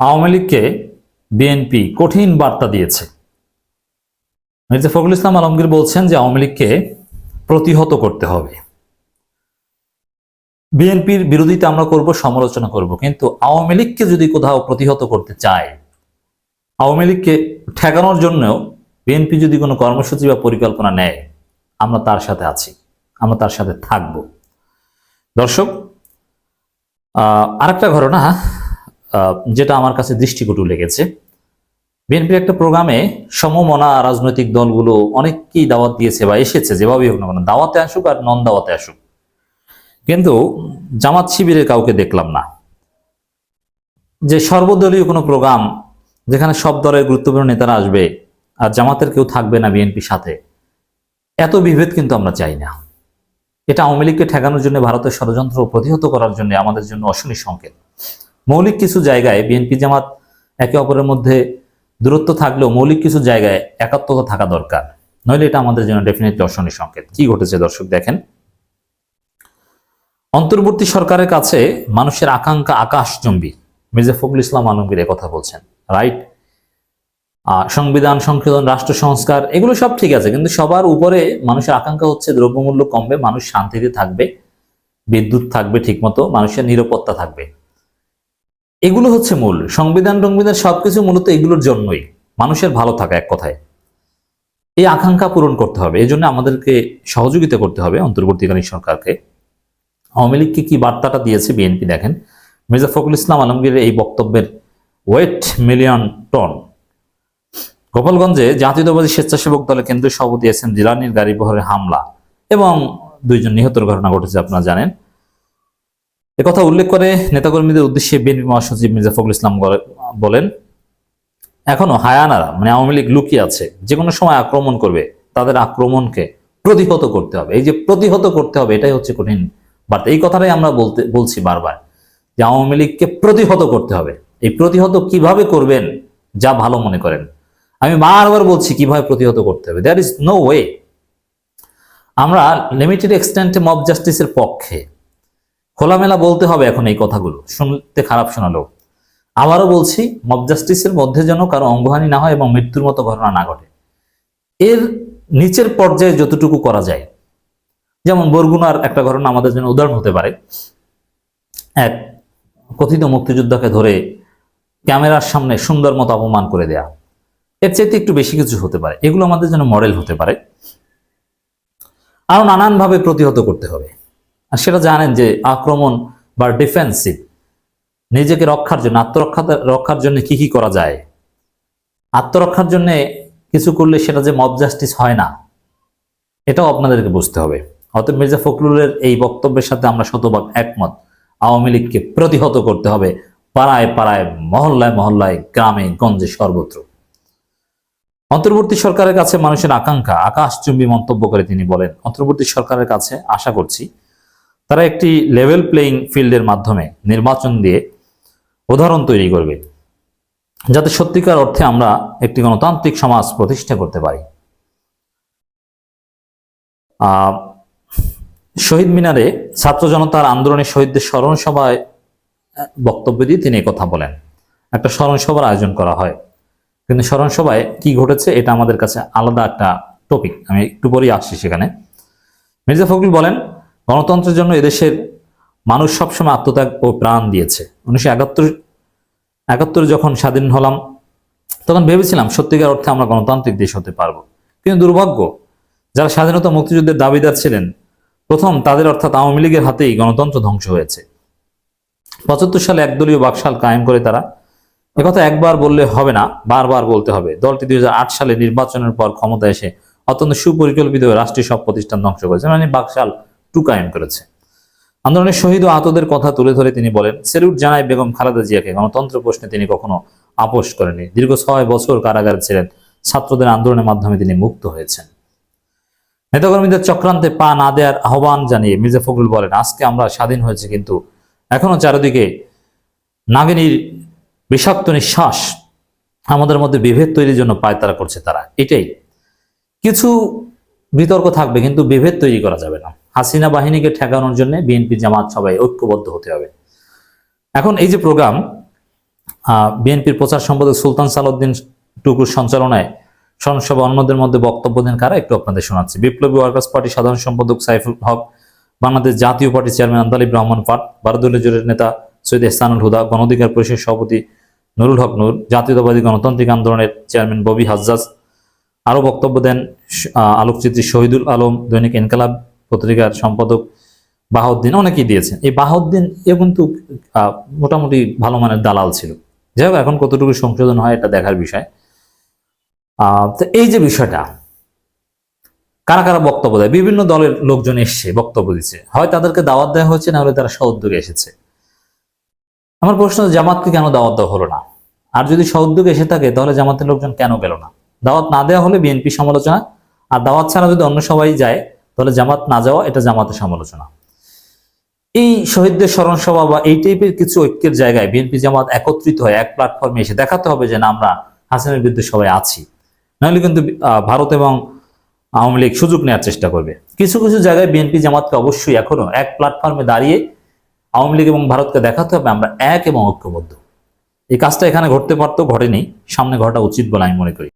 আওয়ামী লীগকে বিএনপি কঠিন বার্তা দিয়েছে। মির্জা ফখরুল ইসলাম আলমগীর বলছেন যে আওয়ামী লীগকে প্রতিহত করতে হবে। বিএনপির বিরোধিতা আমরা করব, সমালোচনা করব, কিন্তু আওয়ামী লীগকে যদি কোথাও প্রতিহত করতে চায়, আওয়ামী লীগকে ঠেকানোর জন্যও বিএনপি যদি কোনো কর্মসূচি বা পরিকল্পনা নেয়, আমরা তার সাথে আছি, আমরা তার সাথে থাকব। দর্শক আরেকটা ঘটনা যেটা আমার কাছে দৃষ্টিকটু লেগেছে। বিএনপির একটা প্রোগ্রামে সমমনা রাজনৈতিক দলগুলো অনেককেই দাওয়াত দিয়েছে বা এসেছে, যেভাবেই হোক না কেন, দাওয়াতে আসুক আর নন দাওয়াতে আসুক। কিন্তু জামাত শিবিরের কাউকে দেখলাম না। যে সর্বদলীয় কোনো প্রোগ্রাম যেখানে সব দলের গুরুত্বপূর্ণ নেতারা আসবে আর জামাতের কেউ থাকবে না বিএনপির সাথে, এত বিভেদ কিন্তু আমরা চাই না। এটা আওয়ামী লীগকে ঠেকানোর জন্য ভারতের ষড়যন্ত্র প্রতিহত করার জন্য আমাদের জন্য অশনি সংকেত। মৌলিক কিছু জায়গায় বিএনপি জামাত একে অপরের মধ্যে দূরত্ব থাকলেও মৌলিক কিছু জায়গায় একাত্মতা থাকা দরকার। নইলে এটা আমাদের জন্য ডেফিনেটলি অশনি সংকেত। কি ঘটেছে দর্শক দেখেন? অন্তর্বর্তী সরকারের কাছে মানুষের আকাঙ্ক্ষা আকাশচম্বী। মির্জা ফখরুল ইসলাম আলমগীর কথা বলছেন রাইট সংবিধান, সংশোধন, রাষ্ট্র সংস্কার, এগুলো সব ঠিক আছে, কিন্তু সবার উপরে মানুষের আকাঙ্ক্ষা হচ্ছে দ্রব্যমূল্য কমবে, মানুষ শান্তিতে থাকবে, বিদ্যুৎ থাকবে ঠিকমতো, মানুষের নিরাপত্তা থাকবে। এগুলো হচ্ছে মূল। সংবিধান টংবিধান সবকিছু মূলত এগুলোর জন্যই। মানুষের ভালো থাকা এক কথায়। এই আকাঙ্ক্ষা পূরণ করতে হবে। এই জন্য আমাদেরকে সহযোগিতা করতে হবে অন্তর্বর্তীকালীন সরকারকে। আওয়ামী লীগকে কি বার্তাটা দিয়েছে বিএনপি, দেখেন। মির্জা ফখরুল ইসলাম আলমগীরের এই বক্তব্যের ওয়েট মিলিয়ন টন। গোপালগঞ্জে জাতীয়তাবাদী স্বেচ্ছাসেবক দলের কেন্দ্রীয় সভাপতি এস এম জিলানির গাড়ি হামলা এবং দুইজন নিহতের ঘটনা ঘটেছে, আপনারা জানেন। একথা উল্লেখ করে নেতাকর্মীদের উদ্দেশ্যে বিএনপি মহাসচিব মির্জা ফখরুল ইসলাম বলে- বলেন, এখনও হায়ানারা মানে আওয়ামী লীগ লুকিয়ে আছে, যে কোনো সময় আক্রমণ করবে, তাদের আক্রমণকে প্রতিহত করতে হবে। এই যে প্রতিহত করতে হবে, এটাই হচ্ছে কঠিন বার্তা। এই কথাটাই আমরা বলতে বলছি বারবার, যে আওয়ামী লীগকে প্রতিহত করতে হবে। এই প্রতিহত কীভাবে করবেন, যা ভালো মনে করেন। আমি বারবার বলছি কীভাবে প্রতিহত করতে হবে। দ্যার ইজ নো ওয়ে আমরা লিমিটেড এক্সটেন্টে মব জাস্টিসের পক্ষে খোলামেলা বলতে হবে এখন এই কথাগুলো। শুনতে খারাপ শোনালো আবারও বলছি মব জাস্টিসের মধ্যে যেন কারও অঙ্গহানি না হয় এবং মৃত্যুর মতো ঘটনা না ঘটে। এর নিচের পর্যায়ে যতটুকু করা যায়। যেমন বরগুনার একটা ঘটনা আমাদের জন্য উদাহরণ হতে পারে। এক কথিত মুক্তিযোদ্ধাকে ধরে ক্যামেরার সামনে সুন্দর মতো অপমান করে দেয়া। এর চাইতে একটু বেশি কিছু হতে পারে। এগুলো আমাদের জন্য মডেল হতে পারে। আরও নানানভাবে প্রতিহত করতে হবে। আর সেটা জানেন যে আক্রমণ বা ডিফেন্সিভ নিজেকে রক্ষার জন্য, আত্মরক্ষা রক্ষার জন্য কি কি করা যায়? আত্মরক্ষার জন্য কিছু করলে সেটা যে মব জাস্টিস হয় না, এটাও আপনাদেরকে বুঝতে হবে। অতএব মির্জা ফখরুলের এই বক্তব্যের সাথে আমরা শতভাগ একমত। আওয়ামী লীগকে প্রতিহত করতে হবে পাড়ায় পাড়ায়, মহল্লায় মহল্লায়, গ্রামে, গঞ্জে সর্বত্র। অন্তর্বর্তী সরকারের কাছে মানুষের আকাঙ্ক্ষা, আকাশচুম্বী মন্তব্য করে তিনি বলেন, অন্তর্বর্তী সরকারের কাছে আশা করছি তারা একটি লেভেল প্লেইং ফিল্ডের মাধ্যমে নির্বাচন দিয়ে উদাহরণ তৈরি করবে, যাতে সত্যিকার অর্থে আমরা একটি গণতান্ত্রিক সমাজ প্রতিষ্ঠা করতে পারি। শহীদ মিনারে ছাত্র জনতার আন্দোলনে শহীদদের স্মরণ সভায় বক্তব্য দিয়ে তিনি কথা বলেন। একটা স্মরণ সভার আয়োজন করা হয়। কিন্তু স্মরণ সভায় কি ঘটেছে এটা আমাদের কাছে আলাদা একটা টপিক আমি একটু পরেই আসছি সেখানে। মির্জা ফখরুল বলেন গণতন্ত্রের জন্য এদেশের মানুষ সবসময় আত্মত্যাগ ও প্রাণ দিয়েছে। উনিশশো একাত্তর একাত্তর যখন স্বাধীন হলাম, তখন ভেবেছিলাম সত্যিকার অর্থে আমরা গণতান্ত্রিক দেশ হতে পারব। কিন্তু দুর্ভাগ্য, যারা স্বাধীনতা মুক্তিযুদ্ধের দাবিদার ছিলেন, প্রথম তাদের অর্থাৎ আওয়ামী লীগের হাতেই গণতন্ত্র ধ্বংস হয়েছে। পঁচাত্তর সালে একদলীয় বাকশাল কায়েম করে তারা। একথা একবার বললে হবে না, বারবার বলতে হবে। দলটি দুই হাজার আট সালে নির্বাচনের পর ক্ষমতা এসে অত্যন্ত সুপরিকল্পিত রাষ্ট্রীয় সব প্রতিষ্ঠান ধ্বংস করেছে। মানে বাকশাল টু করেছে। আন্দোলনের শহীদ ও আহতদের কথা তুলে ধরে তিনি বলেন, সেলুট জানায় বেগম খালেদা জিয়াকে। গণতন্ত্র প্রশ্নে তিনি কখনো আপোষ করেনি দীর্ঘ ছয় বছর কারাগারে ছিলেন। ছাত্রদের আন্দোলনের মাধ্যমে তিনি মুক্ত হয়েছেন। নেতাকর্মীদের চক্রান্তে পা না দেওয়ার আহ্বান জানিয়ে মির্জা ফখরুল বলেন, আজকে আমরা স্বাধীন হয়েছে, কিন্তু এখনও চারিদিকে নাগিনীর বিষাক্ত নিঃশ্বাস আমাদের মধ্যে বিভেদ তৈরির জন্য পায়তারা করছে তারা। এটাই। কিছু বিতর্ক থাকবে, কিন্তু বিভেদ তৈরি করা যাবে না। হাসিনা বাহিনীকে ঠেকানোর জন্য বিএনপি জামাত সবাই ঐক্যবদ্ধ হতে হবে। এখন এই যে প্রোগ্রাম বিএনপির প্রচার সম্পাদক সুলতান সালাউদ্দিন টুকুর সঞ্চালনায় স্মরণসভা অন্যদের মধ্যে বক্তব্য দেন কারা? একটু আপনাদের শোনাচ্ছি। বিপ্লবী ওয়ার্কার্স পার্টি সাধারণ সম্পাদক সাইফুল হক, বাংলাদেশ জাতীয় পার্টি চেয়ারম্যান আন্দালিব রহমান পাট বারদলীয় জোটের নেতা সৈয়দ এহসানুল হুদা, গণঅধিকার পরিষদ সভাপতি নুরুল হক নুর, জাতীয়তাবাদী গণতান্ত্রিক আন্দোলনের চেয়ারম্যান ববি হাজ্জাজ। আরও বক্তব্য দেন আলোকচিত্রী শহীদুল আলম, দৈনিক ইনকালাব পত্রিকার সম্পাদক বাহাউদ্দিন অনেকেই দিয়েছেন। এই বাহাউদ্দিন এ কিন্তু মোটামুটি ভালো মানের দালাল ছিল। যাই হোক, এখন কতটুকু সংশোধন হয় এটা দেখার বিষয়। তো এই যে বিষয়টা, কারা কারা বক্তব্য দেয়? বিভিন্ন দলের লোকজন এসছে, বক্তব্য দিচ্ছে। হয় তাদেরকে দাওয়াত দেওয়া হয়েছে, না হলে তারা সউদ্যোগে এসেছে। আমার প্রশ্ন, জামাতকে কেন দাওয়াত দেওয়া হলো না? আর যদি সউদ্যোগে এসে থাকে, তাহলে জামাতের লোকজন কেন গেল না? দাওয়াত না দেওয়া হলে বিএনপি সমালোচনা, আর দাওয়াত ছাড়া যদি অন্য সবাই যায় তাহলে জামাত না যাওয়া এটা জামাতের সমালোচনা। এই শহীদদের স্মরণ সভা বা এই টাইপের কিছু ঐক্যের জায়গায় বিএনপি জামাত একত্রিত হয় এক প্ল্যাটফর্মে এসে দেখাতে হবে যে না, আমরা হাসিনার বিরুদ্ধে সবাই আছি। নাহলে কিন্তু ভারত এবং আওয়ামী লীগ সুযোগ নেওয়ার চেষ্টা করবে। কিছু কিছু জায়গায় বিএনপি জামাতকে অবশ্যই এখনও এক প্ল্যাটফর্মে দাঁড়িয়ে আওয়ামী লীগ এবং ভারতকে দেখাতে হবে, আমরা এক এবং ঐক্যবদ্ধ। এই কাজটা এখানে ঘটতে পারতো ঘটেনি, সামনে ঘটা উচিত বলে আমি মনে করি।